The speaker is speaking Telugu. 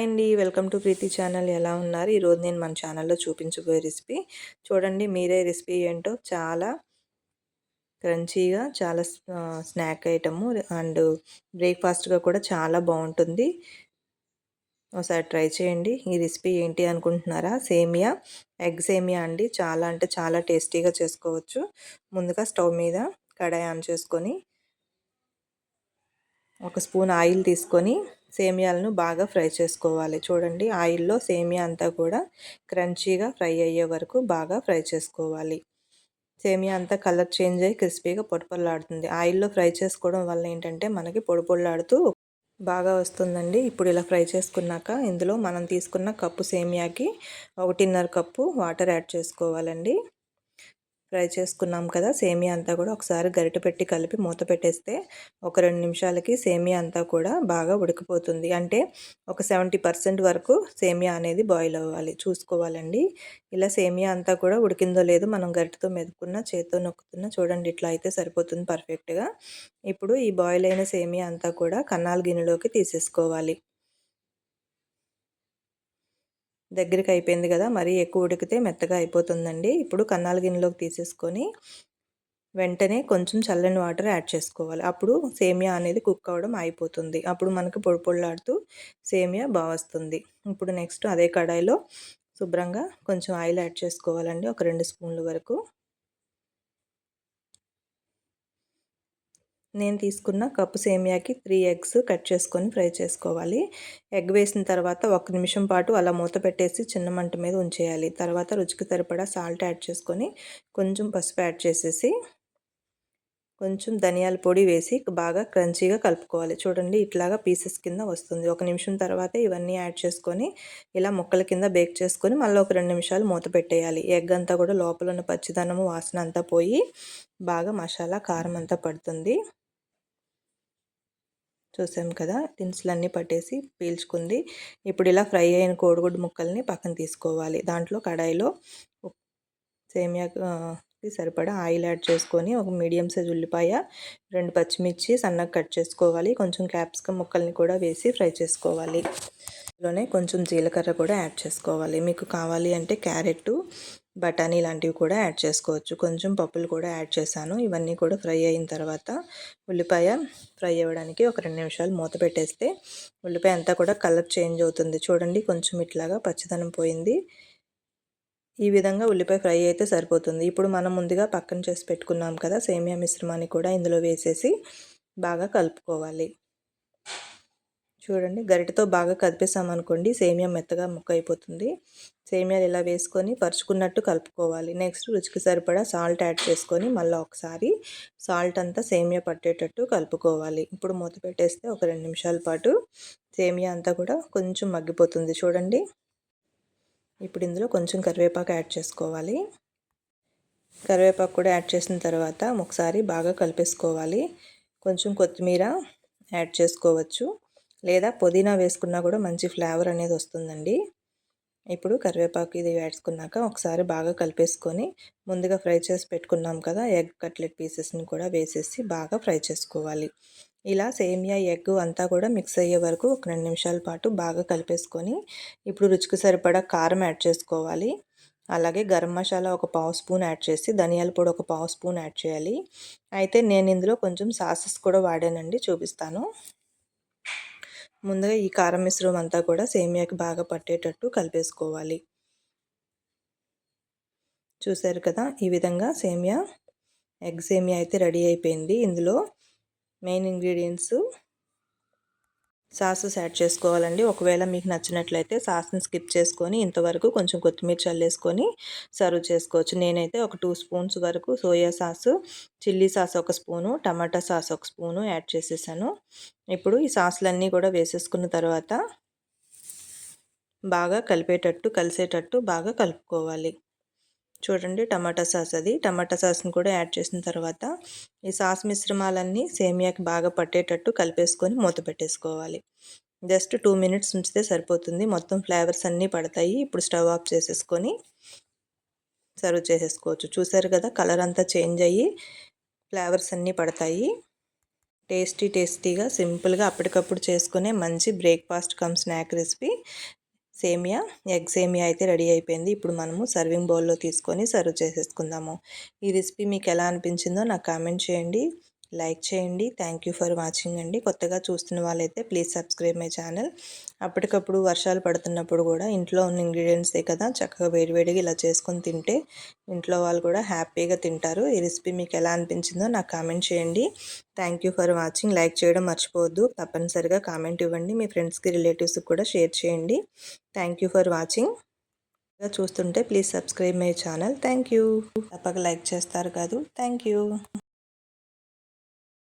హాయ్ అండి. Welcome to Preethi channel. ఎలా ఉన్నారు? ఈరోజు నేను మన ఛానల్లో చూపించబోయే రెసిపీ చూడండి మీరే రెసిపీ ఏంటో. చాలా క్రంచీగా చాలా స్నాక్ ఐటము అండ్ బ్రేక్ఫాస్ట్గా కూడా చాలా బాగుంటుంది. ఒకసారి ట్రై చేయండి. ఈ రెసిపీ ఏంటి అనుకుంటున్నారా? సేమియా ఎగ్ సేమియా అండి. చాలా అంటే చాలా టేస్టీగా చేసుకోవచ్చు. ముందుగా స్టవ్ మీద కడాయి ఆన్ చేసుకొని ఒక స్పూన్ ఆయిల్ తీసుకొని సేమియాలను బాగా ఫ్రై చేసుకోవాలి. చూడండి ఆయిల్లో సేమియా అంతా కూడా క్రంచీగా ఫ్రై అయ్యే వరకు బాగా ఫ్రై చేసుకోవాలి. సేమియా అంతా కలర్ చేంజ్ అయ్యి క్రిస్పీగా పొడిపొల్లాడుతుంది ఆయిల్లో ఫ్రై చేసుకోవడం వల్ల ఏంటంటే మనకి పొడిపొల్లాడుతూ బాగా వస్తుందండి. ఇప్పుడు ఇలా ఫ్రై చేసుకున్నాక ఇందులో మనం తీసుకున్న కప్పు సేమియాకి ఒకటిన్నర కప్పు వాటర్ యాడ్ చేసుకోవాలండి. ఫ్రై చేసుకున్నాం కదా సేమియా అంతా కూడా ఒకసారి గరిట పెట్టి కలిపి మూత పెట్టేస్తే ఒక రెండు నిమిషాలకి సేమియా అంతా కూడా బాగా ఉడికిపోతుంది. అంటే ఒక సెవెంటీ పర్సెంట్ వరకు సేమియా అనేది బాయిల్ అవ్వాలి చూసుకోవాలండి. ఇలా సేమియా అంతా కూడా ఉడికిందో లేదో మనం గరిటతో మెదుకున్న చేతితో నొక్కుతున్న చూడండి ఇట్లా అయితే సరిపోతుంది పర్ఫెక్ట్గా. ఇప్పుడు ఈ బాయిల్ అయిన సేమియా అంతా కూడా కన్నాల గిన్నెలోకి తీసేసుకోవాలి. దగ్గరికి అయిపోయింది కదా మరీ ఎక్కువ ఉడికితే మెత్తగా అయిపోతుందండి. ఇప్పుడు కన్నాల గిన్నెలోకి తీసేసుకొని వెంటనే కొంచెం చల్లని వాటర్ యాడ్ చేసుకోవాలి. అప్పుడు సేమియా అనేది కుక్ అవ్వడం అయిపోతుంది. అప్పుడు మనకు పొడి పొడిలాడుతూ సేమియా బాగా వస్తుంది. ఇప్పుడు నెక్స్ట్ అదే కడాయిలో శుభ్రంగా కొంచెం ఆయిల్ యాడ్ చేసుకోవాలండి. ఒక రెండు స్పూన్ల వరకు. నేను తీసుకున్న కప్పు సేమియాకి త్రీ ఎగ్స్ కట్ చేసుకొని ఫ్రై చేసుకోవాలి. ఎగ్ వేసిన తర్వాత ఒక నిమిషం పాటు అలా మూత పెట్టేసి చిన్న మంట మీద ఉంచేయాలి. తర్వాత రుచికి సరిపడా సాల్ట్ యాడ్ చేసుకొని కొంచెం పసుపు యాడ్ చేసేసి కొంచెం ధనియాల పొడి వేసి బాగా క్రంచీగా కలుపుకోవాలి. చూడండి ఇట్లాగా పీసెస్ కింద వస్తుంది. ఒక నిమిషం తర్వాత ఇవన్నీ యాడ్ చేసుకొని ఇలా ముక్కల కింద బేక్ చేసుకొని మళ్ళీ ఒక రెండు నిమిషాలు మూత పెట్టేయాలి. ఎగ్ అంతా కూడా లోపల ఉన్న పచ్చిదనము వాసన అంతా పోయి బాగా మసాలా కారం అంతా పడుతుంది. చూసాం కదా! దినుసులన్నీ పట్టేసి పీల్చుకుంది. ఇప్పుడు ఇలా ఫ్రై అయిన కోడిగుడ్డు ముక్కల్ని పక్కన తీసుకోవాలి. దాంట్లో కడాయిలో సేమియాకి సరిపడా ఆయిల్ యాడ్ చేసుకొని ఒక మీడియం సైజ్ ఉల్లిపాయ రెండు పచ్చిమిర్చి సన్నగా కట్ చేసుకోవాలి. కొంచెం క్యాప్సికమ్ ముక్కల్ని కూడా వేసి ఫ్రై చేసుకోవాలి. లోనే కొంచెం జీలకర్ర కూడా యాడ్ చేసుకోవాలి. మీకు కావాలి అంటే క్యారెట్ బఠానీ లాంటివి కూడా యాడ్ చేసుకోవచ్చు. కొంచెం పప్పులు కూడా యాడ్ చేశాను. ఇవన్నీ కూడా ఫ్రై అయిన తర్వాత ఉల్లిపాయ ఫ్రై అవ్వడానికి ఒక రెండు నిమిషాలు మూత పెట్టేస్తే ఉల్లిపాయ అంతా కూడా కలర్ చేంజ్ అవుతుంది. చూడండి కొంచెం ఇట్లాగా పచ్చదనం పోయింది. ఈ విధంగా ఉల్లిపాయ ఫ్రై అయితే సరిపోతుంది. ఇప్పుడు మనం ముందుగా పక్కన చేసి పెట్టుకున్నాం కదా సేమియా మిశ్రమాన్ని కూడా ఇందులో వేసేసి బాగా కలుపుకోవాలి. చూడండి గరిటతో బాగా కదిపేసామనుకోండి సేమియా మెత్తగా ముక్క అయిపోతుంది సేమియాలు ఇలా వేసుకొని పరుచుకున్నట్టు కలుపుకోవాలి. నెక్స్ట్ రుచికి సరిపడా సాల్ట్ యాడ్ చేసుకొని మళ్ళీ ఒకసారి సాల్ట్ అంతా సేమియా పట్టేటట్టు కలుపుకోవాలి. ఇప్పుడు మూత పెట్టేస్తే ఒక రెండు నిమిషాల పాటు సేమియా అంతా కూడా కొంచెం మగ్గిపోతుంది చూడండి. ఇప్పుడు ఇందులో కొంచెం కరివేపాకు యాడ్ చేసుకోవాలి. కరివేపాకు కూడా యాడ్ చేసిన తర్వాత ఒకసారి బాగా కలిపేసుకోవాలి. కొంచెం కొత్తిమీర యాడ్ చేసుకోవచ్చు. లేదా పుదీనా వేసుకున్నా కూడా మంచి ఫ్లేవర్ అనేది వస్తుందండి. ఇప్పుడు కరివేపాకు ఇది వేసుకున్నాక ఒకసారి బాగా కలిపేసుకొని ముందుగా ఫ్రై చేసి పెట్టుకున్నాం కదా ఎగ్ కట్లెట్ పీసెస్ని కూడా వేసేసి బాగా ఫ్రై చేసుకోవాలి. ఇలా సేమియా ఎగ్ అంతా కూడా మిక్స్ అయ్యే వరకు ఒక రెండు నిమిషాల పాటు బాగా కలిపేసుకొని ఇప్పుడు రుచికి సరిపడా కారం యాడ్ చేసుకోవాలి. అలాగే గరం మసాలా ఒక పావు స్పూన్ యాడ్ చేసి ధనియాల పొడి ఒక పావు స్పూన్ యాడ్ చేయాలి. అయితే నేను ఇందులో కొంచెం సాసెస్ కూడా వాడానండి చూపిస్తాను. ముందుగా ఈ కారం మిశ్రమం అంతా కూడా సేమియాకి బాగా పట్టేటట్టు కలిపేసుకోవాలి. చూసారు కదా ఈ విధంగా సేమియా ఎగ్ సేమియా అయితే రెడీ అయిపోయింది. ఇందులో మెయిన్ ఇంగ్రీడియంట్స్ సాసెస్ యాడ్ చేసుకోవాలండి. ఒకవేళ మీకు నచ్చినట్లయితే సాస్ని స్కిప్ చేసుకొని ఇంతవరకు కొంచెం కొత్తిమీర చల్లేసుకొని సర్వ్ చేసుకోవచ్చు. నేనైతే ఒక టూ స్పూన్స్ వరకు సోయా సాసు చిల్లీ సాస్ ఒక స్పూను టమాటా సాస్ ఒక స్పూను యాడ్ చేసేసాను. ఇప్పుడు ఈ సాసులన్నీ కూడా వేసేసుకున్న తర్వాత బాగా కలిపేటట్టు కలిసేటట్టు బాగా కలుపుకోవాలి. చూడండి టమాటా సాస్ అది. టమాటా సాస్ని కూడా యాడ్ చేసిన తర్వాత ఈ సాస్ మిశ్రమాలన్నీ సేమియాకి బాగా పట్టేటట్టు కలిపేసుకొని మూత పెట్టేసుకోవాలి. జస్ట్ టూ మినిట్స్ ఉంచితే సరిపోతుంది. మొత్తం ఫ్లేవర్స్ అన్నీ పడతాయి. ఇప్పుడు స్టవ్ ఆఫ్ చేసేసుకొని సర్వ్ చేసేసుకోవచ్చు. చూసారు కదా కలర్ అంతా చేంజ్ అయ్యి ఫ్లేవర్స్ అన్నీ పడతాయి. టేస్టీ టేస్టీగా సింపుల్గా అప్పటికప్పుడు చేసుకునే మంచి బ్రేక్ఫాస్ట్ కమ్ స్నాక్ రెసిపీ సేమియా ఎగ్ సేమియా అయితే రెడీ అయిపోయింది. ఇప్పుడు మనము సర్వింగ్ బౌల్లో తీసుకొని సర్వ్ చేసేసుకుందాము. ఈ రెసిపీ మీకు ఎలా అనిపించిందో నాకు కామెంట్ చేయండి. లైక్ చేయండి. థ్యాంక్ యూ ఫర్ వాచింగ్ అండి. కొత్తగా చూస్తున్న వాళ్ళైతే ప్లీజ్ సబ్స్క్రైబ్ మై ఛానల్. అప్పటికప్పుడు వర్షాలు పడుతున్నప్పుడు కూడా ఇంట్లో ఉన్న ఇంగ్రీడియంట్సే కదా చక్కగా వేడివేడిగా ఇలా చేసుకొని తింటే ఇంట్లో వాళ్ళు కూడా హ్యాపీగా తింటారు. ఈ రెసిపీ మీకు ఎలా అనిపించిందో నాకు కామెంట్ చేయండి. Thank you for watching. Like చేయడం మర్చిపోవద్దు. తప్పనిసరిగా కామెంట్ ఇవ్వండి. మీ ఫ్రెండ్స్కి రిలేటివ్స్కి కూడా షేర్ చేయండి. Thank you for watching. చూస్తుంటే please subscribe my channel. Thank you. తప్పక లైక్ చేస్తారు కాదు. Thank you.